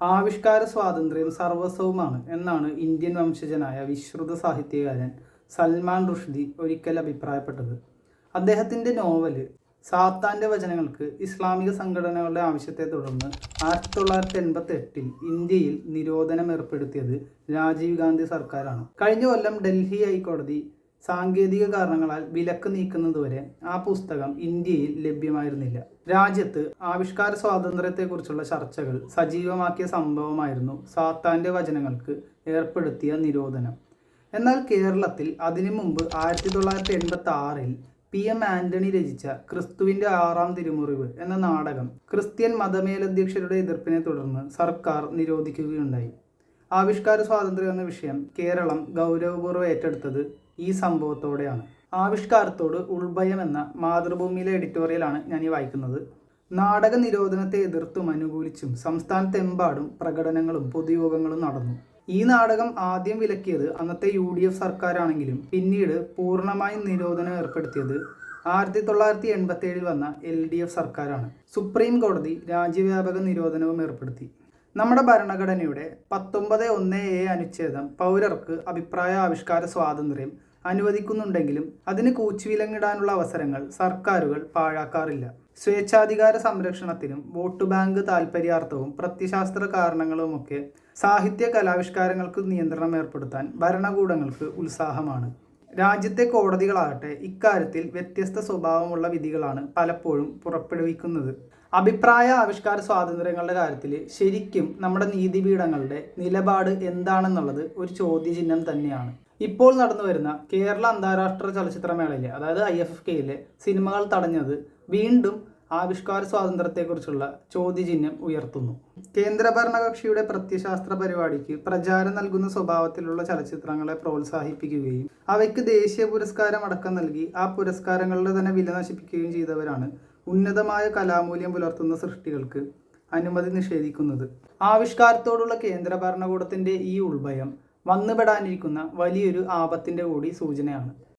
ആവിഷ്കാര സ്വാതന്ത്ര്യം സർവസ്വവുമാണ് എന്നാണ് ഇന്ത്യൻ വംശജനായ വിശ്രുത സാഹിത്യകാരൻ സൽമാൻ റുഷ്ദി ഒരിക്കൽ അഭിപ്രായപ്പെട്ടത്. അദ്ദേഹത്തിന്റെ നോവൽ സാത്താന്റെ വചനങ്ങൾക്ക് ഇസ്ലാമിക സംഘടനകളുടെ ആവശ്യത്തെ തുടർന്ന് ആയിരത്തി തൊള്ളായിരത്തി എൺപത്തി എട്ടിൽ ഇന്ത്യയിൽ നിരോധനം ഏർപ്പെടുത്തിയത് രാജീവ് ഗാന്ധി സർക്കാരാണ്. കഴിഞ്ഞ കൊല്ലം ഡൽഹി ഹൈക്കോടതി സാങ്കേതിക കാരണങ്ങളാൽ വിലക്ക് നീക്കുന്നതുവരെ ആ പുസ്തകം ഇന്ത്യയിൽ ലഭ്യമായിരുന്നില്ല. രാജ്യത്ത് ആവിഷ്കാര സ്വാതന്ത്ര്യത്തെക്കുറിച്ചുള്ള ചർച്ചകൾ സജീവമാക്കിയ സംഭവമായിരുന്നു സാത്താന്റെ വചനങ്ങൾക്ക് ഏർപ്പെടുത്തിയ നിരോധനം. എന്നാൽ കേരളത്തിൽ അതിനു മുമ്പ് ആയിരത്തി തൊള്ളായിരത്തി എൺപത്തി ആറിൽ പി എം ആന്റണി രചിച്ച ക്രിസ്തുവിന്റെ ആറാം തിരുമുറിവ് എന്ന നാടകം ക്രിസ്ത്യൻ മതമേലധ്യക്ഷരുടെ എതിർപ്പിനെ തുടർന്ന് സർക്കാർ നിരോധിക്കുകയുണ്ടായി. ആവിഷ്കാര സ്വാതന്ത്ര്യം എന്ന വിഷയം കേരളം ഗൗരവപൂർവം ഏറ്റെടുത്തത് ഈ സംഭവത്തോടെയാണ്. ആവിഷ്കാരത്തോട് ഉൾഭയം എന്ന മാതൃഭൂമിയിലെ എഡിറ്റോറിയലാണ് ഞാൻ ഈ വായിക്കുന്നത്. നാടക നിരോധനത്തെ എതിർത്തും അനുകൂലിച്ചും സംസ്ഥാനത്തെമ്പാടും പ്രകടനങ്ങളും പൊതുയോഗങ്ങളും നടന്നു. ഈ നാടകം ആദ്യം വിലക്കിയത് അന്നത്തെ യു ഡി എഫ് സർക്കാരാണെങ്കിലും പിന്നീട് പൂർണമായും നിരോധനം ഏർപ്പെടുത്തിയത് ആയിരത്തി തൊള്ളായിരത്തി എൺപത്തി ഏഴിൽ വന്ന എൽ ഡി എഫ് സർക്കാരാണ്. സുപ്രീം കോടതി രാജ്യവ്യാപക നിരോധനവും ഏർപ്പെടുത്തി. നമ്മുടെ ഭരണഘടനയുടെ പത്തൊമ്പത് ഒന്ന് എ അനുച്ഛേദം പൗരർക്ക് അഭിപ്രായ ആവിഷ്കാര സ്വാതന്ത്ര്യം അനുവദിക്കുന്നുണ്ടെങ്കിലും അതിന് കൂച്ചുവിലങ്ങിടാനുള്ള അവസരങ്ങൾ സർക്കാരുകൾ പാഴാക്കാറില്ല. സ്വേച്ഛാധികാര സംരക്ഷണത്തിനും വോട്ട് ബാങ്ക് താൽപര്യാർത്ഥവും പ്രത്യശാസ്ത്ര കാരണങ്ങളുമൊക്കെ സാഹിത്യ കലാവിഷ്കാരങ്ങൾക്ക് നിയന്ത്രണം ഏർപ്പെടുത്താൻ ഭരണകൂടങ്ങൾക്ക് ഉത്സാഹമാണ്. രാജ്യത്തെ കോടതികളാകട്ടെ ഇക്കാര്യത്തിൽ വ്യത്യസ്ത സ്വഭാവമുള്ള വിധികളാണ് പലപ്പോഴും പുറപ്പെടുവിക്കുന്നത്. അഭിപ്രായ ആവിഷ്കാര സ്വാതന്ത്ര്യങ്ങളുടെ കാര്യത്തിൽ ശരിക്കും നമ്മുടെ നീതിപീഠങ്ങളുടെ നിലപാട് എന്താണെന്നുള്ളത് ഒരു ചോദ്യചിഹ്നം തന്നെയാണ്. ഇപ്പോൾ നടന്നു വരുന്ന കേരള അന്താരാഷ്ട്ര ചലച്ചിത്രമേളയിലെ അതായത് ഐ എഫ് എഫ് കെയിലെ സിനിമകൾ തടഞ്ഞത് വീണ്ടും ആവിഷ്കാര സ്വാതന്ത്ര്യത്തെക്കുറിച്ചുള്ള ചോദ്യചിഹ്നം ഉയർത്തുന്നു. കേന്ദ്ര ഭരണകക്ഷിയുടെ പ്രത്യശാസ്ത്ര പരിപാടിക്ക് പ്രചാരം നൽകുന്ന സ്വഭാവത്തിലുള്ള ചലച്ചിത്രങ്ങളെ പ്രോത്സാഹിപ്പിക്കുകയും അവയ്ക്ക് ദേശീയ പുരസ്കാരം അടക്കം നൽകി ആ പുരസ്കാരങ്ങളുടെ തന്നെ വില നശിപ്പിക്കുകയും ചെയ്തവരാണ് ഉന്നതമായ കലാമൂല്യം പുലർത്തുന്ന സൃഷ്ടികൾക്ക് അനുമതി നിഷേധിക്കുന്നത്. ആവിഷ്കാരത്തോടുള്ള കേന്ദ്ര ഭരണകൂടത്തിന്റെ ഈ ഉൾഭയം വന്നുപെടാനിരിക്കുന്ന വലിയൊരു ആപത്തിന്റെ കൂടി സൂചനയാണ്.